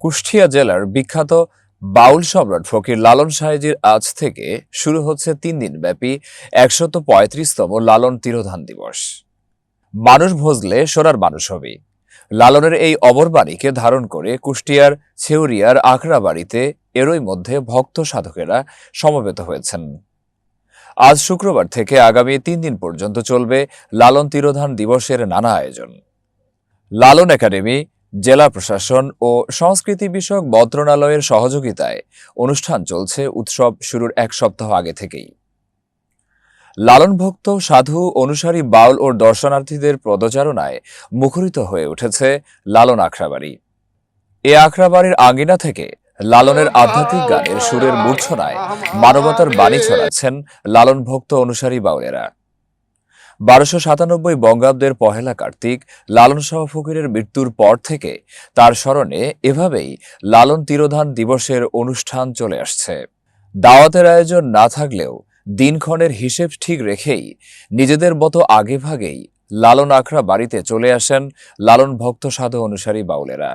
কুষ্টিয়া জেলার বিখ্যাত বাউল সম্রাট ফকির লালন সাহেজির আজ থেকে শুরু হচ্ছে তিন দিন ব্যাপী একশত পঁয়ত্রিশতম লালন তিরোধান দিবস। মানুষ ভজলে সোনার মানুষ হবে। লালনের এই অমরবাণীকে ধারণ করে কুষ্টিয়ার ছেউরিয়ার আখড়া বাড়িতে এরই মধ্যে ভক্ত সাধকেরা সমবেত হয়েছেন। আজ শুক্রবার থেকে আগামী তিন দিন পর্যন্ত চলবে লালন তিরোধান দিবসের নানা আয়োজন। লালন একাডেমি জেলা প্রশাসন ও সংস্কৃতি বিষয়ক মন্ত্রণালয়ের সহযোগিতায় অনুষ্ঠান চলছে উৎসব শুরুর এক সপ্তাহ আগে থেকেই। লালন ভক্ত সাধু অনুসারী বাউল ও দর্শনার্থীদের পদচারণায় মুখরিত হয়ে উঠেছে লালন আখড়াবাড়ি। এ আখড়াবাড়ির আঙ্গিনা থেকে লালনের আধ্যাত্মিক গানের সুরের মূর্ছনায় মানবতার বাণী ছড়াচ্ছেন লালন ভক্ত অনুসারী বাউলেরা। বারোশো সাতানব্বই বঙ্গাব্দের পহেলা কার্তিক লালন শাহ ফকিরের মৃত্যুর পর থেকে তার স্মরণে এভাবেই লালন তিরোধান দিবসের অনুষ্ঠান চলে আসছে। দাওয়াতের আয়োজন না থাকলেও দিনক্ষণের হিসেব ঠিক রেখেই নিজেদের মতো আগেভাগেই লালন আখড়া বাড়িতে চলে আসেন লালন ভক্ত সাধু অনুসারী বাউলেরা।